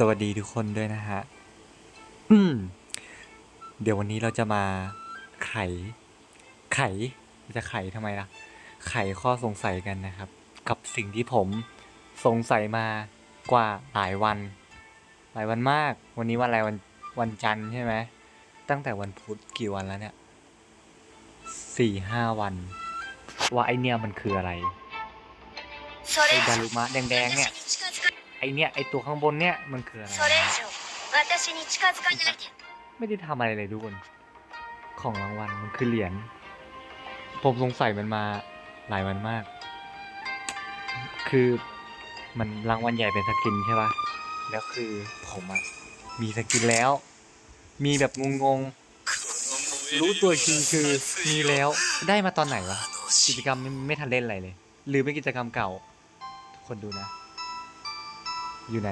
สวัสดีทุกคนด้วยนะฮะ อืม เดี๋ยววันนี้เราจะมาไข ไข จะไขทำไมล่ะ ไขข้อสงสัยกันนะครับ กับสิ่งที่ผมสงสัยมากว่าหลายวัน หลายวันมาก วันนี้วันอะไรวันวันจันทร์ใช่ไหม ตั้งแต่วันพุธกี่วันแล้วเนี่ย สี่ห้าวัน ว่าไอเนี่ยมันคืออะไรไอดารุมะแดงๆเนี่ย เนี่ยไอตัวข้างบนเนี่ยมันคืออะไรไม่ได้ทำอะไรเลยทุกคนของรางวัลมันคือเหรียญผมสงสัยมันมาหลายวันมาก คือมันรางวัลใหญ่เป็นสกินใช่ปะแล้วคือผมอะมีสกินแล้ว มีแบบงงๆ รู้ตัวจริงคือมีแล้วได้มาตอนไหนวะกิจกรรมไม่ทันเล่นอะไรเลย หรือเป็นกิจกรรมเก่า ทุกคนดูนะ อยู่ไหน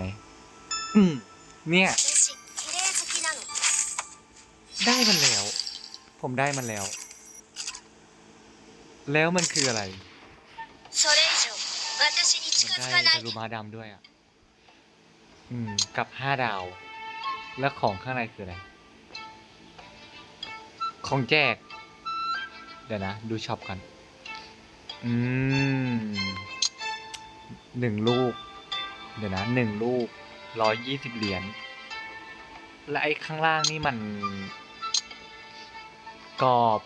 เนี่ย ได้มันแล้ว ผมได้มันแล้ว แล้วมันคืออะไรผมได้ดารุมาดำด้วยอะ อืม กับห้าดาว แล้วของข้างในคืออะไร ของแจก เดี๋ยวนะ ดูช็อปกัน อืม หนึ่งลูก เดี๋ยวนะหนึ่งลูกร้อยยี่สิบเหรียญ และไอ้ข้างล่างนี่มันกรอบ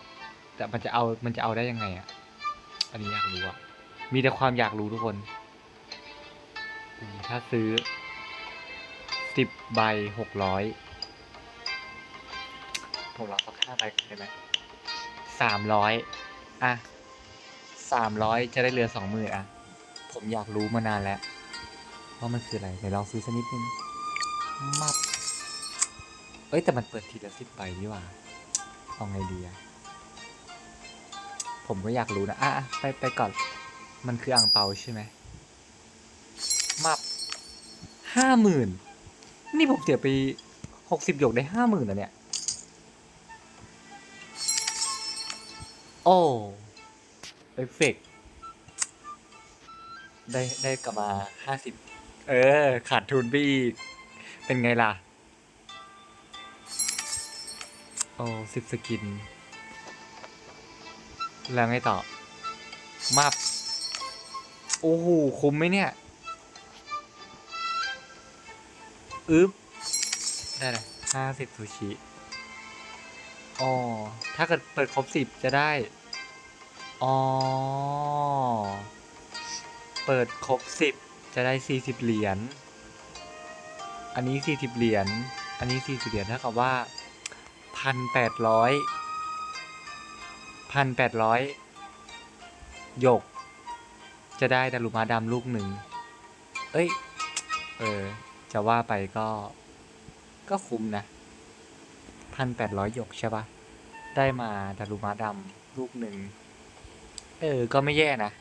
แต่มันจะเอามันจะเอาได้ยังไงอะอันนี้อยากรู้อะมีแต่ความอยากรู้ทุกคนถ้าซื้อสิบใบหกร้อยผมรับสักห้าใบได้ไหมสามร้อยอะสามร้อยจะได้เหลือสองหมื่นอะ ผมอยากรู้มานานแล้ว ว่ามันคืออะไรเดี๋ยวลองซื้อสักนิดนึงมับเอ้ยแต่มันเปิดทีละสิบใบนี่หว่าเอาไงดีอะผมก็อยากรู้นะ อะไปไปก่อน มันคืออ่างเปาใช่ไหมมับห้าหมื่นนี่ผมเสียไปหกสิบหยกได้ห้าหมื่นแล้วเนี่ย โอ้เอฟเฟกได้ได้กลับมาห้าสิบ เออ ขาดทุนไปอีก เป็นไงล่ะ โอ้สิบสกิน แล้วไงต่อมับโอ้โห คุ้มไหมเนี่ย อึ๊บ ได้เลยห้าสิบซูชิอ๋อ ถ้าเกิดเปิดครบสิบจะได้ อ๋อ เปิดครบสิบ จะได้สี่สิบเหรียญ อันนี้สี่สิบเหรียญ อันนี้สี่สิบเหรียญเท่ากับว่าพันแปดร้อยพันแปดร้อยหยก จะได้ดารุมาดำลูกหนึ่ง เอ้ย เออ จะว่าไปก็ ก็คุ้มนะพันแปดร้อยหยกใช่ปะได้มาดารุมาดำลูกหนึ่ง เออ ก็ไม่แย่นะ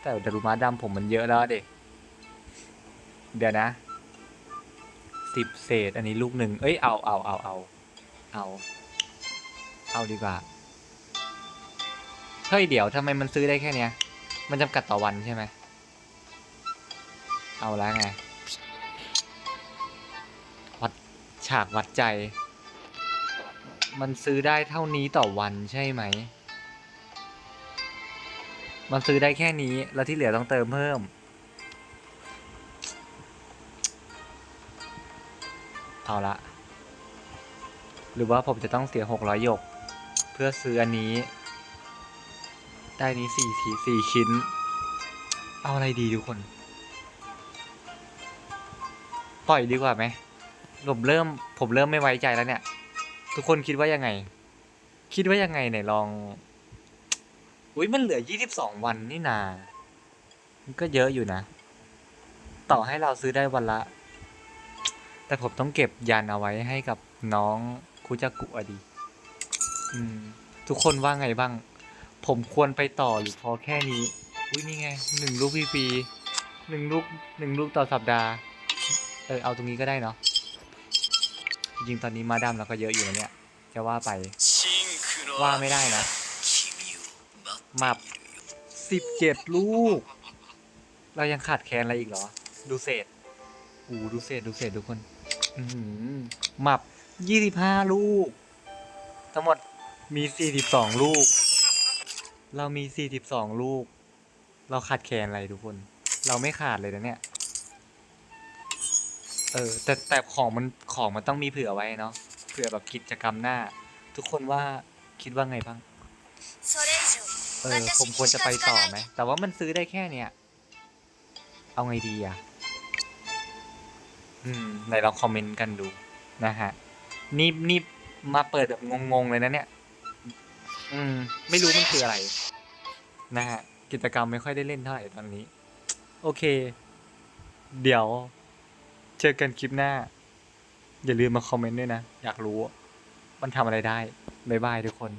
แต่ดารุมาดำผมมันเยอะแล้วเด็ก เดี๋ยวนะสิบเศษ อันนี้ลูกหนึ่งเอ้ย เอาเอาเอาเอาเอา เอาดีกว่า เฮ้ย เดี๋ยวทำไมมันซื้อได้แค่เนี้ย มันจำกัดต่อวันใช่ไหม เอาแล้วไง วัดฉากวัดใจ มันซื้อได้เท่านี้ต่อวันใช่ไหม มันซื้อได้แค่นี้ แล้วที่เหลือต้องเติมเพิ่ม เอาละ หรือว่าผมจะต้องเสียหกร้อยหยก เพื่อซื้ออันนี้ ได้นี้สี่สี่ชิ้น เอาอะไรดีทุกคน ปล่อยดีกว่าไหมผมเริ่มผมเริ่มไม่ไว้ใจแล้วเนี่ย ทุกคนคิดว่ายังไง คิดว่ายังไงไหนลองอุ้ยมันเหลือยี่สิบสองวันนี่นา มันก็เยอะอยู่นะ ต่อให้เราซื้อได้วันละ แต่ผมต้องเก็บยันเอาไว้ให้กับน้องคุจักุอะดีอืม ทุกคนว่าไงบ้าง ผมควรไปต่อหรือพอแค่นี้ อุ้ยนี่ไงหนึ่งลูกฟรีหนึ่งลูกหนึ่งลูกต่อสัปดาห์ เออเอาตรงนี้ก็ได้เนาะจริงตอนนี้มาดามเราก็เยอะอยู่นะเนี่ย จะว่าไปว่าไม่ได้นะมับสิบเจ็ดลูก เรายังขาดแคลนอะไรอีกเหรอ ดูเศษ โอ้ดูเศษดูเศษทุกคนหมับยี่สิบห้าลูก ทั้งหมดมีสี่สิบสองลูก เรามีสี่สิบสองลูก เราขาดแคลนอะไรทุกคน เราไม่ขาดเลยนะเนี่ย เออ แต่แต่ของมันของมันต้องมีเผื่อไว้เนาะ เผื่อแบบกิจกรรมหน้า ทุกคนว่าคิดว่าไงบ้าง เออ ผมควรจะไปต่อไหม แต่ว่ามันซื้อได้แค่เนี้ย เอาไงดีอะ อืมไหนลองคอมเมนต์กันดูนะฮะนี่นี่มาเปิดแบบงงๆเลยนะเนี่ย อืม ไม่รู้มันคืออะไร นะฮะ กิจกรรมไม่ค่อยได้เล่นเท่าไหร่ตอนนี้ โอเค เดี๋ยว เจอกันคลิปหน้า อย่าลืมมาคอมเมนต์ด้วยนะ อยากรู้ว่ามันทำอะไรได้ บ๊ายบายทุกคน